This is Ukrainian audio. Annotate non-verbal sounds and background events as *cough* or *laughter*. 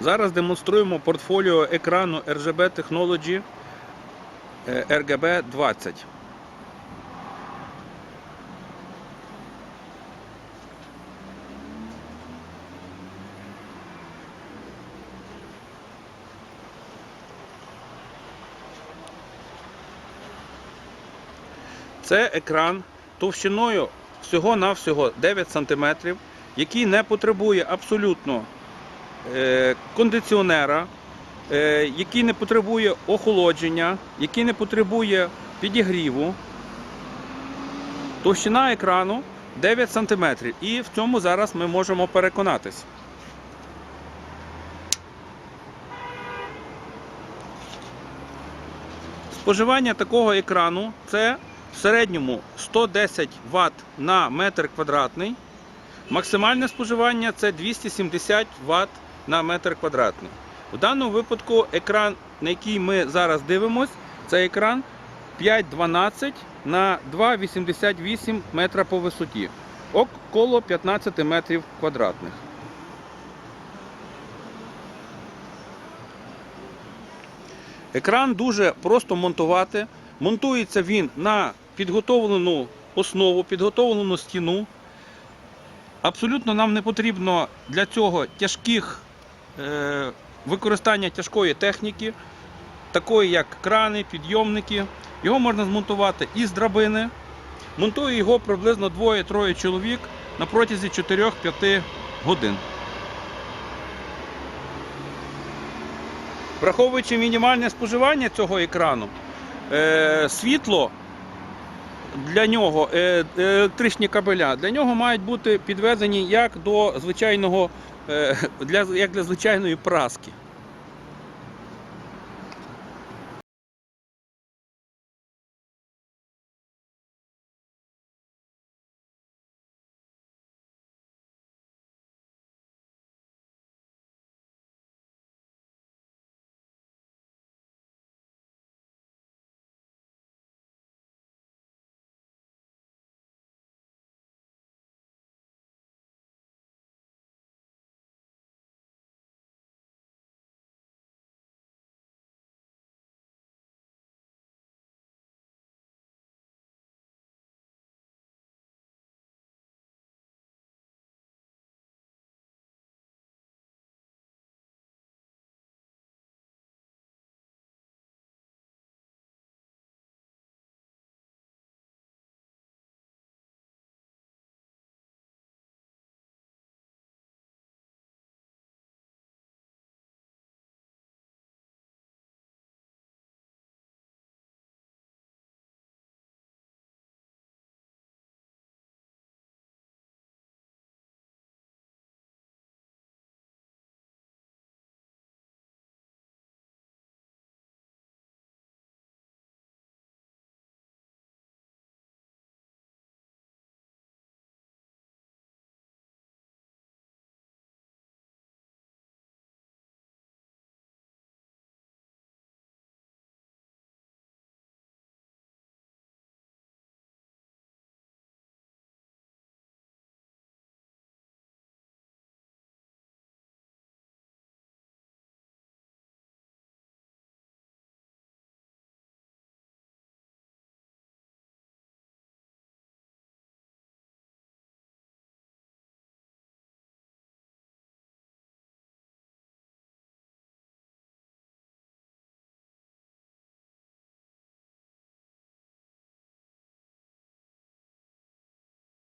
Зараз демонструємо портфоліо екрану RGB Technology е, RGB 20. Це екран товщиною всього-навсього 9 см, який не потребує абсолютно кондиціонера, е, який не потребує охолодження, який не потребує підігріву. Товщина екрану 9 см. І в цьому зараз ми можемо переконатись. Споживання такого екрану це в середньому 110 Вт на метр квадратний. Максимальне споживання це 270 Вт на метр квадратний. В даному випадку екран, на який ми зараз дивимося, це екран 512 на 2,88 метра по висоті. Около 15 метрів квадратних. Екран дуже просто монтувати. Монтується він на підготовлену основу, підготовлену стіну. Абсолютно нам не потрібно для цього тяжких використання тяжкої техніки, такої як крани, підйомники. Його можна змонтувати із драбини. Монтує його приблизно двоє-троє чоловік на протязі 4-5 годин. Враховуючи мінімальне споживання цього екрану, е, світло для нього, е, електричні кабеля, для нього мають бути підвезені як до звичайного, е, *laughs* для, як для звичайної праски.